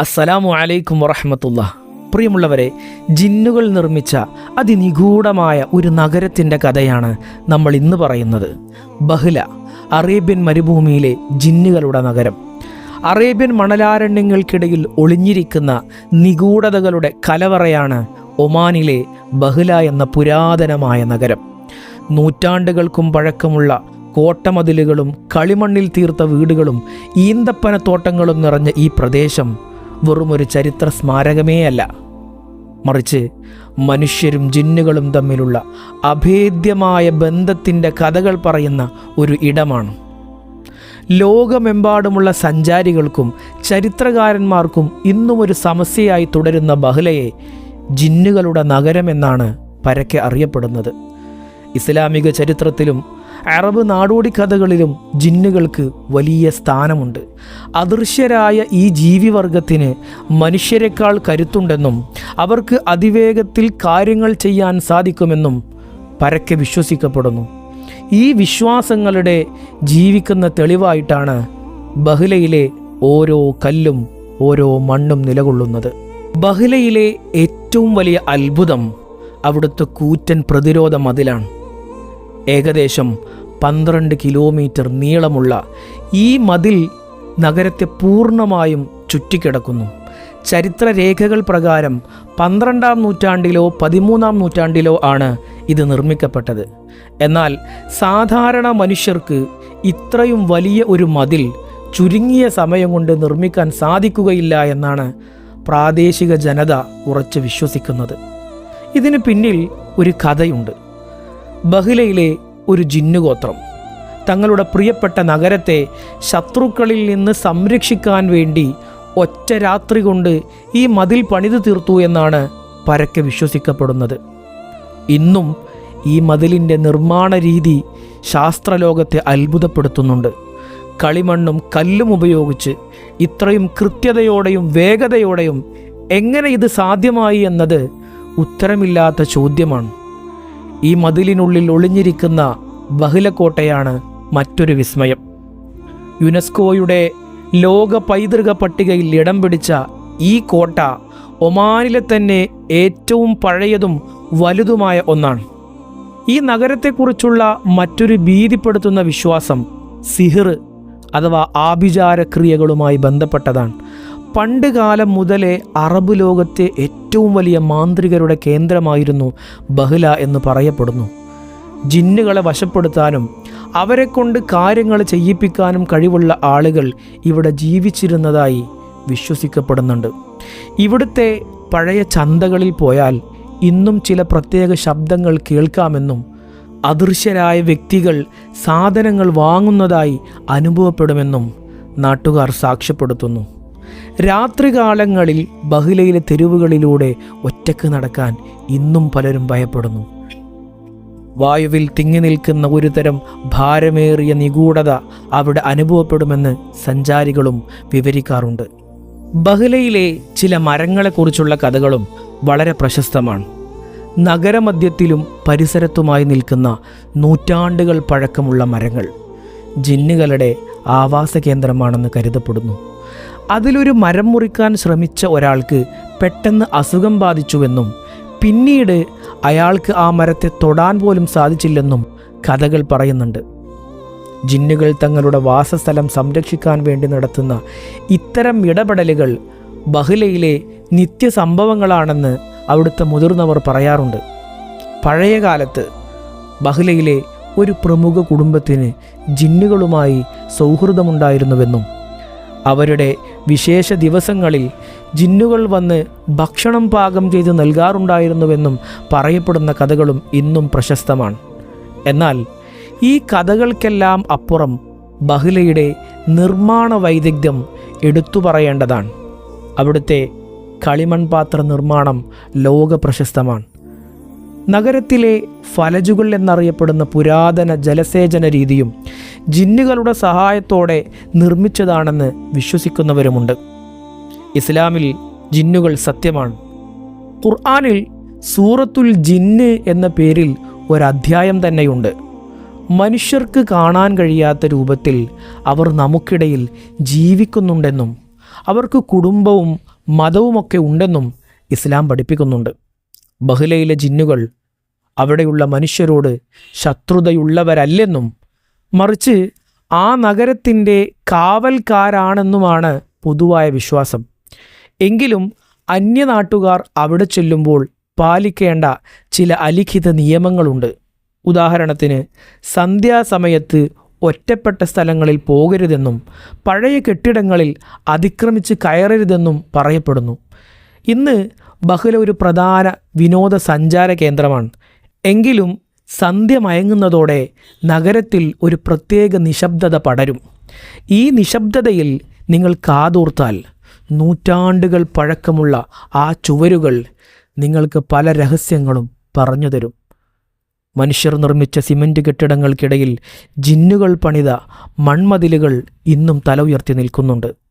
അസ്സലാമു അലൈക്കും വറഹമത്തുള്ള പ്രിയമുള്ളവരെ ജിന്നുകൾ നിർമ്മിച്ച അതിനിഗൂഢമായ ഒരു നഗരത്തിന്റെ കഥയാണ് നമ്മൾ ഇന്ന് പറയുന്നത്. ബഹ്ല അറേബ്യൻ മരുഭൂമിയിലെ ജിന്നുകളുടെ നഗരം. അറേബ്യൻ മണലാരണ്യങ്ങൾക്കിടയിൽ ഒളിഞ്ഞിരിക്കുന്ന നിഗൂഢതകളുടെ കലവറയാണ് ഒമാനിലെ ബഹ്ല എന്ന പുരാതനമായ നഗരം. നൂറ്റാണ്ടുകൾക്കും പഴക്കമുള്ള കോട്ടമതിലുകളും കളിമണ്ണിൽ തീർത്ത വീടുകളും ഈന്തപ്പനത്തോട്ടങ്ങളും നിറഞ്ഞ ഈ പ്രദേശം വെറുമൊരു ചരിത്ര സ്മാരകമേ അല്ല മറിച്ച് മനുഷ്യരും ജിന്നുകളും തമ്മിലുള്ള അഭേദ്യമായ ബന്ധത്തിന്റെ കഥകൾ പറയുന്ന ഒരു ഇടമാണ്. ലോകമെമ്പാടുമുള്ള സഞ്ചാരികൾക്കും ചരിത്രകാരന്മാർക്കും ഇന്നും ഒരു സമസ്യയായി തുടരുന്ന ബഹ്ലയെ ജിന്നുകളുടെ നഗരമെന്നാണ് പരക്കെ അറിയപ്പെടുന്നത്. ഇസ്ലാമിക ചരിത്രത്തിലും അറബ് നാടോടി കഥകളിലും ജിന്നുകൾക്ക് വലിയ സ്ഥാനമുണ്ട്. അദൃശ്യരായ ഈ ജീവിവർഗത്തിന് മനുഷ്യരെക്കാൾ കരുത്തുണ്ടെന്നും അവർക്ക് അതിവേഗത്തിൽ കാര്യങ്ങൾ ചെയ്യാൻ സാധിക്കുമെന്നും പരക്കെ വിശ്വസിക്കപ്പെടുന്നു. ഈ വിശ്വാസങ്ങളുടെ ജീവിക്കുന്ന തെളിവായിട്ടാണ് ബഹ്ലയിലെ ഓരോ കല്ലും ഓരോ മണ്ണും നിലകൊള്ളുന്നത്. ബഹ്ലയിലെ ഏറ്റവും വലിയ അത്ഭുതം അവിടുത്തെ കൂറ്റൻ പ്രതിരോധ മതിലാണ് ഏകദേശം പന്ത്രണ്ട് കിലോമീറ്റർ നീളമുള്ള ഈ മതിൽ നഗരത്തെ പൂർണമായും ചുറ്റിക്കിടക്കുന്നു. ചരിത്രരേഖകൾ പ്രകാരം പന്ത്രണ്ടാം നൂറ്റാണ്ടിലോ പതിമൂന്നാം നൂറ്റാണ്ടിലോ ആണ് ഇത് നിർമ്മിക്കപ്പെട്ടത്. എന്നാൽ സാധാരണ മനുഷ്യർക്ക് ഇത്രയും വലിയ ഒരു മതിൽ ചുരുങ്ങിയ സമയം കൊണ്ട് നിർമ്മിക്കാൻ സാധിക്കുകയില്ല എന്നാണ് പ്രാദേശിക ജനത ഉറച്ചു വിശ്വസിക്കുന്നത്. ഇതിന് പിന്നിൽ ഒരു കഥയുണ്ട്. ബഹ്ലയിലെ ഒരു ജിന്നുഗോത്രം. തങ്ങളുടെ പ്രിയപ്പെട്ട നഗരത്തെ ശത്രുക്കളിൽ നിന്ന് സംരക്ഷിക്കാൻ വേണ്ടി ഒറ്റ രാത്രി കൊണ്ട് ഈ മതിൽ പണിതു തീർത്തു എന്നാണ് പരക്കെ വിശ്വസിക്കപ്പെടുന്നത്. ഇന്നും ഈ മതിലിന്റെ നിർമ്മാണ രീതി ശാസ്ത്രലോകത്തെ അത്ഭുതപ്പെടുത്തുന്നുണ്ട്. കളിമണ്ണും കല്ലും ഉപയോഗിച്ച് ഇത്രയും കൃത്യതയോടെയും വേഗതയോടെയും എങ്ങനെ ഇത് സാധ്യമായി എന്നത് ഉത്തരമില്ലാത്ത ചോദ്യമാണ്. ഈ മതിലിനുള്ളിൽ ഒളിഞ്ഞിരിക്കുന്ന ബഹുലക്കോട്ടയാണ് മറ്റൊരു വിസ്മയം. യുനെസ്കോയുടെ ലോക പൈതൃക പട്ടികയിൽ ഇടം പിടിച്ച ഈ കോട്ട ഒമാനിലെ തന്നെ ഏറ്റവും പഴയതും വലുതുമായ ഒന്നാണ്. ഈ നഗരത്തെക്കുറിച്ചുള്ള മറ്റൊരു ഭീതിപ്പെടുത്തുന്ന വിശ്വാസം സിഹിർ അഥവാ ആഭിചാരക്രിയകളുമായി ബന്ധപ്പെട്ടതാണ്. പണ്ട് കാലം മുതലേ അറബ് ലോകത്തെ ഏറ്റവും വലിയ മാന്ത്രികരുടെ കേന്ദ്രമായിരുന്നു ബഹ്ല എന്ന് പറയപ്പെടുന്നു. ജിന്നുകളെ വശപ്പെടുത്താനും അവരെ കൊണ്ട് കാര്യങ്ങൾ ചെയ്യിപ്പിക്കാനും കഴിവുള്ള ആളുകൾ ഇവിടെ ജീവിച്ചിരുന്നതായി വിശ്വസിക്കപ്പെടുന്നുണ്ട്. ഇവിടുത്തെ പഴയ ചന്തകളിൽ പോയാൽ ഇന്നും ചില പ്രത്യേക ശബ്ദങ്ങൾ കേൾക്കാമെന്നും അദൃശ്യരായ വ്യക്തികൾ സാധനങ്ങൾ വാങ്ങുന്നതായി അനുഭവപ്പെടുമെന്നും നാട്ടുകാർ സാക്ഷ്യപ്പെടുത്തുന്നു. രാത്രികാലങ്ങളിൽ ബഹുലയിലെ തെരുവുകളിലൂടെ ഒറ്റയ്ക്ക് നടക്കാൻ ഇന്നും പലരും ഭയപ്പെടുന്നു. വായുവിൽ തിങ്ങി നിൽക്കുന്ന ഒരുതരം ഭാരമേറിയ നിഗൂഢത അവിടെ അനുഭവപ്പെടുമെന്ന് സഞ്ചാരികളും വിവരിക്കാറുണ്ട്. ബഹ്ലയിലെ ചില മരങ്ങളെക്കുറിച്ചുള്ള കഥകളും വളരെ പ്രശസ്തമാണ്. നഗരമധ്യത്തിലും പരിസരത്തുമായി നിൽക്കുന്ന നൂറ്റാണ്ടുകൾ പഴക്കമുള്ള മരങ്ങൾ ജിന്നുകളുടെ ആവാസ കേന്ദ്രമാണെന്ന് കരുതപ്പെടുന്നു. അതിലൊരു മരം മുറിക്കാൻ ശ്രമിച്ച ഒരാൾക്ക് പെട്ടെന്ന് അസുഖം ബാധിച്ചുവെന്നും പിന്നീട് അയാൾക്ക് ആ മരത്തെ തൊടാൻ പോലും സാധിച്ചില്ലെന്നും കഥകൾ പറയുന്നുണ്ട്. ജിന്നുകൾ തങ്ങളുടെ വാസസ്ഥലം സംരക്ഷിക്കാൻ വേണ്ടി നടത്തുന്ന ഇത്തരം ഇടപെടലുകൾ ബഹ്ലയിലെ നിത്യസംഭവങ്ങളാണെന്ന് അവിടുത്തെ മുതിർന്നവർ പറയാറുണ്ട്. പഴയ കാലത്ത് ബഹ്ലയിലെ ഒരു പ്രമുഖ കുടുംബത്തിന് ജിന്നുകളുമായി സൗഹൃദമുണ്ടായിരുന്നുവെന്നും അവരുടെ വിശേഷ ദിവസങ്ങളിൽ ജിന്നുകൾ വന്ന് ഭക്ഷണം പാകം ചെയ്ത് നൽകാറുണ്ടായിരുന്നുവെന്നും പറയപ്പെടുന്ന കഥകളും ഇന്നും പ്രശസ്തമാണ്. എന്നാൽ ഈ കഥകൾക്കെല്ലാം അപ്പുറം ബഹ്ലയുടെ നിർമ്മാണ വൈദഗ്ധ്യം എടുത്തു പറയേണ്ടതാണ്. അവിടുത്തെ കളിമൺപാത്ര നിർമ്മാണം ലോക പ്രശസ്തമാണ്. നഗരത്തിലെ ഫലജുകൾ എന്നറിയപ്പെടുന്ന പുരാതന ജലസേചന രീതിയും ജിന്നുകളുടെ സഹായത്തോടെ നിർമ്മിച്ചതാണെന്ന് വിശ്വസിക്കുന്നവരുമുണ്ട്. ഇസ്ലാമിൽ ജിന്നുകൾ സത്യമാണ്. ഖുർആാനിൽ സൂറത്തുൽ ജിന്ന് എന്ന പേരിൽ ഒരധ്യായം തന്നെയുണ്ട്. മനുഷ്യർക്ക് കാണാൻ കഴിയാത്ത രൂപത്തിൽ അവർ നമുക്കിടയിൽ ജീവിക്കുന്നുണ്ടെന്നും അവർക്ക് കുടുംബവും മതവുമൊക്കെ ഉണ്ടെന്നും ഇസ്ലാം പഠിപ്പിക്കുന്നുണ്ട്. ബഹ്ലയിലെ ജിന്നുകൾ അവിടെയുള്ള മനുഷ്യരോട് ശത്രുതയുള്ളവരല്ലെന്നും മറിച്ച് ആ നഗരത്തിന്റെ കാവൽക്കാരാണെന്നുമാണ് പൊതുവായ വിശ്വാസം. എങ്കിലും അന്യനാട്ടുകാർ അവിടെ ചെല്ലുമ്പോൾ പാലിക്കേണ്ട ചില അലിഖിത നിയമങ്ങളുണ്ട്. ഉദാഹരണത്തിന് സന്ധ്യാസമയത്ത് ഒറ്റപ്പെട്ട സ്ഥലങ്ങളിൽ പോകരുതെന്നും പഴയ കെട്ടിടങ്ങളിൽ അതിക്രമിച്ച് കയറരുതെന്നും പറയപ്പെടുന്നു. ഇന്ന് ബഹുല ഒരു പ്രധാന വിനോദസഞ്ചാര കേന്ദ്രമാണ്. എങ്കിലും സന്ധ്യ മയങ്ങുന്നതോടെ നഗരത്തിൽ ഒരു പ്രത്യേക നിശബ്ദത പടരും. ഈ നിശബ്ദതയിൽ നിങ്ങൾ കാതോർത്താൽ നൂറ്റാണ്ടുകൾ പഴക്കമുള്ള ആ ചുവരുകൾ നിങ്ങൾക്ക് പല രഹസ്യങ്ങളും പറഞ്ഞു തരും. മനുഷ്യർ നിർമ്മിച്ച സിമന്റ് കെട്ടിടങ്ങൾക്കിടയിൽ ജിന്നുകൾ പണിത മൺമതിലുകൾ ഇന്നും തല ഉയർത്തി നിൽക്കുന്നുണ്ട്.